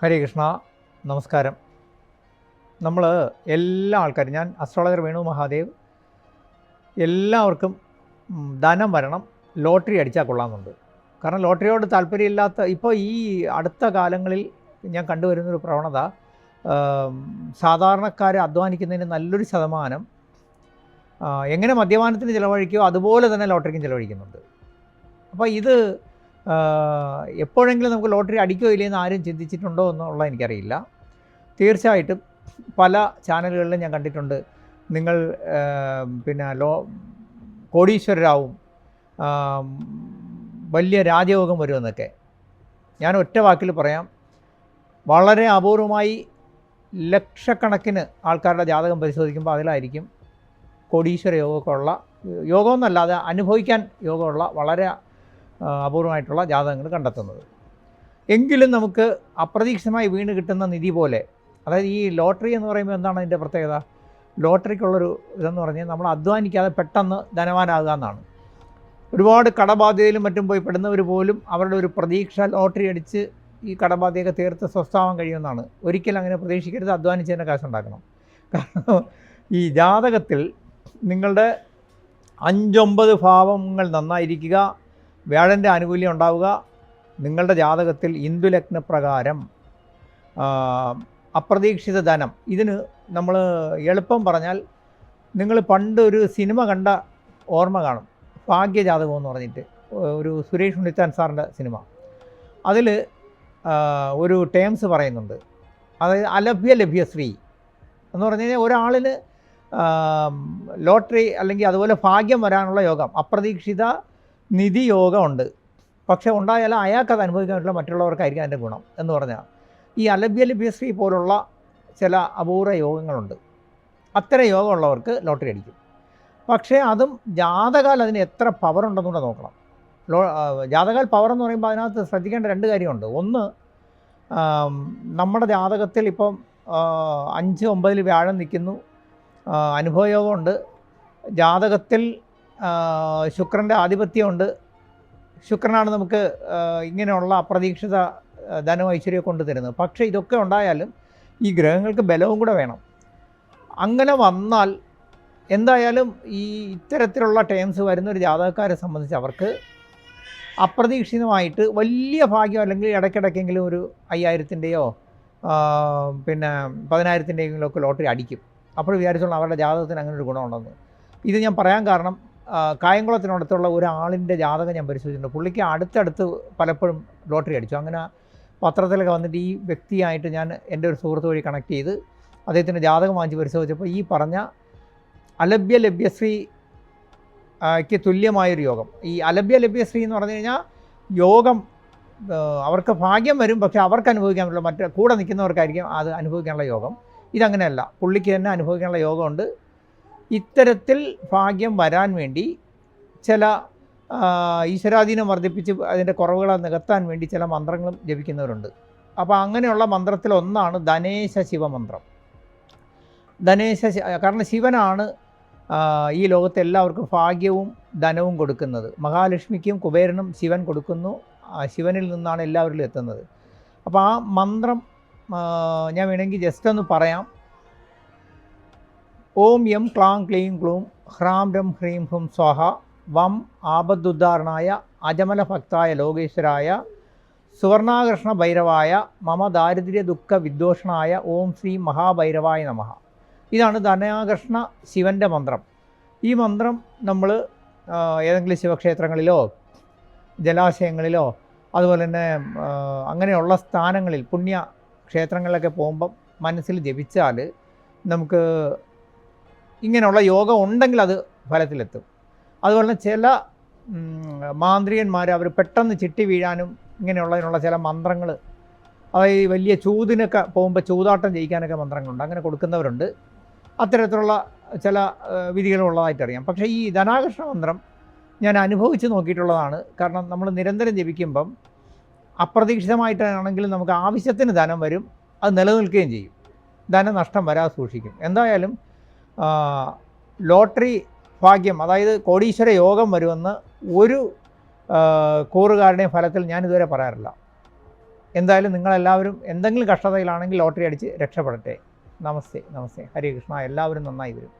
ഹരേ കൃഷ്ണ നമസ്കാരം. നമ്മൾ എല്ലാ ആൾക്കാരും ഞാൻ അസ്ട്രോളജർ വേണു മഹാദേവ് എല്ലാവർക്കും ധനം വരണം ലോട്ടറി അടിച്ചാൽ കൊള്ളാമെന്നുണ്ട്. കാരണം ലോട്ടറിയോട് താല്പര്യമില്ലാത്ത ഇപ്പോൾ ഈ അടുത്ത കാലങ്ങളിൽ ഞാൻ കണ്ടുവരുന്നൊരു പ്രവണത സാധാരണക്കാർ അധ്വാനിക്കുന്നതിന് നല്ലൊരു ശതമാനം എങ്ങനെ മദ്യപാനത്തിന് ചിലവഴിക്കുകയോ അതുപോലെ തന്നെ ലോട്ടറിക്കും ചിലവഴിക്കുന്നുണ്ട്. അപ്പോൾ ഇത് എപ്പോഴെങ്കിലും നമുക്ക് ലോട്ടറി അടിക്കോ ഇല്ലയെന്ന് ആരും ചിന്തിച്ചിട്ടുണ്ടോ എന്നുള്ള എനിക്കറിയില്ല. തീർച്ചയായിട്ടും പല ചാനലുകളിലും ഞാൻ കണ്ടിട്ടുണ്ട്. നിങ്ങൾ പിന്നെ ലോ കോടീശ്വരരാവും വലിയ രാജയോഗം വരുമെന്നൊക്കെ. ഞാൻ ഒറ്റ വാക്കിൽ പറയാം. വളരെ അപൂർവമായി ലക്ഷക്കണക്കിന് ആൾക്കാരുടെ ജാതകം പരിശോധിക്കുമ്പോൾ അതിലായിരിക്കും കോടീശ്വര യോഗമൊക്കെ ഉള്ള യോഗമൊന്നല്ലാതെ അനുഭവിക്കാൻ യോഗമുള്ള വളരെ അപൂർവമായിട്ടുള്ള ജാതകങ്ങൾ കണ്ടെത്തുന്നത്. എങ്കിലും നമുക്ക് അപ്രതീക്ഷിതമായി വീണ് കിട്ടുന്ന നിധി പോലെ അതായത് ഈ ലോട്ടറി എന്ന് പറയുമ്പോൾ എന്താണ് അതിന്റെ പ്രത്യേകത? ലോട്ടറിക്കുള്ളൊരു ഇതെന്ന് പറഞ്ഞാൽ നമ്മൾ അധ്വാനിക്കാതെ പെട്ടെന്ന് ധനവാനാകുക എന്നാണ്. ഒരുപാട് കടബാധ്യതയിലും മറ്റും പോയി പെടുന്നവർ പോലും അവരുടെ ഒരു പ്രതീക്ഷ ലോട്ടറി അടിച്ച് ഈ കടബാധ്യതയൊക്കെ തീർത്ത് സ്വസ്ഥാവാൻ കഴിയുമെന്നാണ്. ഒരിക്കലും അങ്ങനെ പ്രതീക്ഷിക്കരുത് അധ്വാനിച്ച് തന്നെ കാശുണ്ടാക്കണം. കാരണം ഈ ജാതകത്തിൽ നിങ്ങളുടെ അഞ്ചൊമ്പത് ഭാവങ്ങൾ നന്നായിരിക്കുക വ്യാഴന്റെ ആനുകൂല്യം ഉണ്ടാവുക. നിങ്ങളുടെ ജാതകത്തിൽ ഇന്ദുലഗ്ന പ്രകാരം അപ്രതീക്ഷിത ധനം. ഇതിന് നമ്മൾ എളുപ്പം പറഞ്ഞാൽ നിങ്ങൾ പണ്ട് ഒരു സിനിമ കണ്ട ഓർമ്മ കാണും. ഭാഗ്യജാതകം എന്ന് പറഞ്ഞിട്ട്. ഒരു സുരേഷ് ഉണ്ണിത്താൻ സാറിന്റെ സിനിമ. അതിൽ ഒരു ടേംസ് പറയുന്നുണ്ട്. അതായത് അലഭ്യ സ്ത്രീ എന്ന് പറഞ്ഞു കഴിഞ്ഞാൽ ഒരാളിന് ലോട്ടറി അല്ലെങ്കിൽ അതുപോലെ ഭാഗ്യം വരാനുള്ള യോഗം. അപ്രതീക്ഷിത നിധി യോഗം ഉണ്ട് പക്ഷേ ഉണ്ടായാൽ അയാൾക്ക് അത് അനുഭവിക്കാൻ മറ്റുള്ളവർക്കായിരിക്കും അതിന്റെ ഗുണം എന്ന് പറഞ്ഞാൽ. ഈ അലബ്യ ലഭ്യശ്രീ പോലുള്ള ചില അപൂർവ യോഗങ്ങളുണ്ട്. അത്തരം യോഗമുള്ളവർക്ക് ലോട്ടറി അടിക്കും. പക്ഷേ അതും ജാതകാൽ അതിന് എത്ര പവർ ഉണ്ടെന്നുകൂടെ നോക്കണം. ലോ ജാതകാൽ പവർ എന്ന് പറയുമ്പോൾ അതിനകത്ത് ശ്രദ്ധിക്കേണ്ട രണ്ട് കാര്യമുണ്ട്. ഒന്ന് നമ്മുടെ ജാതകത്തിൽ ഇപ്പം അഞ്ച് ഒമ്പതിൽ വ്യാഴം നിൽക്കുന്നു. അനുഭവയോഗമുണ്ട്. ജാതകത്തിൽ ശുക്രന്റെ ആധിപത്യമുണ്ട്. ശുക്രനാണ് നമുക്ക് ഇങ്ങനെയുള്ള അപ്രതീക്ഷിത ധനം ഐശ്വര്യം കൊണ്ടു തരുന്നത്. പക്ഷേ ഇതൊക്കെ ഉണ്ടായാലും ഈ ഗ്രഹങ്ങൾക്ക് ബലവും കൂടെ വേണം. അങ്ങനെ വന്നാൽ എന്തായാലും ഈ ഇത്തരത്തിലുള്ള ടേംസ് വരുന്ന ഒരു ജാതകക്കാരെ സംബന്ധിച്ച് അവർക്ക് അപ്രതീക്ഷിതമായിട്ട് വലിയ ഭാഗ്യം അല്ലെങ്കിൽ ഇടയ്ക്കിടയ്ക്കെങ്കിലും ഒരു അയ്യായിരത്തിന്റെയോ പിന്നെ പതിനായിരത്തിന്റെയെങ്കിലും ഒക്കെ ലോട്ടറി അടിക്കും. അപ്പോൾ വിചാരിച്ചോളാം അവരുടെ ജാതകത്തിന് അങ്ങനെ ഒരു ഗുണമുണ്ടെന്ന്. ഇത് ഞാൻ പറയാൻ കാരണം കായംകുളത്തിനടുത്തുള്ള ഒരാളിന്റെ ജാതകം ഞാൻ പരിശോധിച്ചിട്ടുണ്ട്. പുള്ളിക്ക് അടുത്തടുത്ത് പലപ്പോഴും ലോട്ടറി അടിച്ചു. അങ്ങനെ പത്രത്തിലൊക്കെ വന്നിട്ട് ഈ വ്യക്തിയായിട്ട് ഞാൻ എന്റെ ഒരു സുഹൃത്ത് വഴി കണക്ട് ചെയ്ത് അദ്ദേഹത്തിന്റെ ജാതകം വാങ്ങിച്ച് പരിശോധിച്ചപ്പോൾ ഈ പറഞ്ഞ അലഭ്യ ലഭ്യശ്രീക്ക് തുല്യമായൊരു യോഗം. ഈ അലഭ്യ ലഭ്യശ്രീ എന്ന് പറഞ്ഞു കഴിഞ്ഞാൽ യോഗം അവർക്ക് ഭാഗ്യം വരും പക്ഷേ അവർക്ക് അനുഭവിക്കാൻ പറ്റില്ല. മറ്റേ കൂടെ നിൽക്കുന്നവർക്കായിരിക്കും അത് അനുഭവിക്കാനുള്ള യോഗം. ഇതങ്ങനെയല്ല. പുള്ളിക്ക് തന്നെ അനുഭവിക്കാനുള്ള യോഗമുണ്ട്. ഇത്തരത്തിൽ ഭാഗ്യം വരാൻ വേണ്ടി ചില ഈശ്വരാധീനം വർദ്ധിപ്പിച്ച് അതിന്റെ കുറവുകളെ നികത്താൻ വേണ്ടി ചില മന്ത്രങ്ങളും ജപിക്കുന്നവരുണ്ട്. അപ്പോൾ അങ്ങനെയുള്ള മന്ത്രത്തിൽ ഒന്നാണ് ധനേശ ശിവമന്ത്രം. ധനേശ കാരണം ശിവനാണ് ഈ ലോകത്തെ എല്ലാവർക്കും ഭാഗ്യവും ധനവും കൊടുക്കുന്നത്. മഹാലക്ഷ്മിക്കും കുബേരനും ശിവൻ കൊടുക്കുന്നു. ശിവനിൽ നിന്നാണ് എല്ലാവരിലും എത്തുന്നത്. അപ്പോൾ ആ മന്ത്രം ഞാൻ വേണമെങ്കിൽ ജസ്റ്റ് ഒന്ന് പറയാം. ഓം യം ക്ലാം ക്ലീം ക്ലൂം ഹ്രാം രം ഹ്രീം ഹും സ്വാഹ വം ആപദുദ്ധാരണായ അജമല ഭക്തായ ലോകേശ്വരായ സുവർണാകൃഷ്ണ ഭൈരവായ മമ ദാരിദ്ര്യ ദുഃഖ വിദ്വേഷണായ ഓം ശ്രീ മഹാഭൈരവായ നമ. ഇതാണ് ധനാകൃഷ്ണ ശിവന്റെ മന്ത്രം. ഈ മന്ത്രം നമ്മൾ ഏതെങ്കിലും ശിവക്ഷേത്രങ്ങളിലോ ജലാശയങ്ങളിലോ അതുപോലെ തന്നെ അങ്ങനെയുള്ള സ്ഥാനങ്ങളിൽ പുണ്യ ക്ഷേത്രങ്ങളിലൊക്കെ പോകുമ്പം മനസ്സിൽ ജപിച്ചാൽ നമുക്ക് ഇങ്ങനെയുള്ള യോഗം ഉണ്ടെങ്കിൽ അത് ഫലത്തിലെത്തും. അതുപോലെ തന്നെ ചില മാന്ത്രികന്മാർ അവർ പെട്ടെന്ന് ചിട്ടി വീഴാനും ഇങ്ങനെയുള്ളതിനുള്ള ചില മന്ത്രങ്ങൾ അതായത് വലിയ ചൂതിനൊക്കെ പോകുമ്പോൾ ചൂതാട്ടം ജയിക്കാനൊക്കെ മന്ത്രങ്ങളുണ്ട്. അങ്ങനെ കൊടുക്കുന്നവരുണ്ട്. അത്തരത്തിലുള്ള ചില വിധികളുള്ളതായിട്ടറിയാം പക്ഷേ ഈ ധനാകർഷണ മന്ത്രം ഞാൻ അനുഭവിച്ച് നോക്കിയിട്ടുള്ളതാണ്. കാരണം നമ്മൾ നിരന്തരം ജപിക്കുമ്പം അപ്രതീക്ഷിതമായിട്ടാണെങ്കിലും നമുക്ക് ആവശ്യത്തിന് ധനം വരും അത് നിലനിൽക്കുകയും ചെയ്യും. ധനനഷ്ടം വരാതെ സൂക്ഷിക്കും. എന്തായാലും ലോട്ടറി ഭാഗ്യം അതായത് കോടീശ്വര യോഗം വരുമെന്ന് ഒരു കൂറുകാരുടെയും ഫലത്തിൽ ഞാൻ ഇതുവരെ പറയാറില്ല. എന്തായാലും നിങ്ങളെല്ലാവരും എന്തെങ്കിലും കഷ്ടതയിലാണെങ്കിൽ ലോട്ടറി അടിച്ച് രക്ഷപ്പെടട്ടെ. നമസ്തേ നമസ്തേ. ഹരേ കൃഷ്ണ. എല്ലാവരും നന്നായി വരും.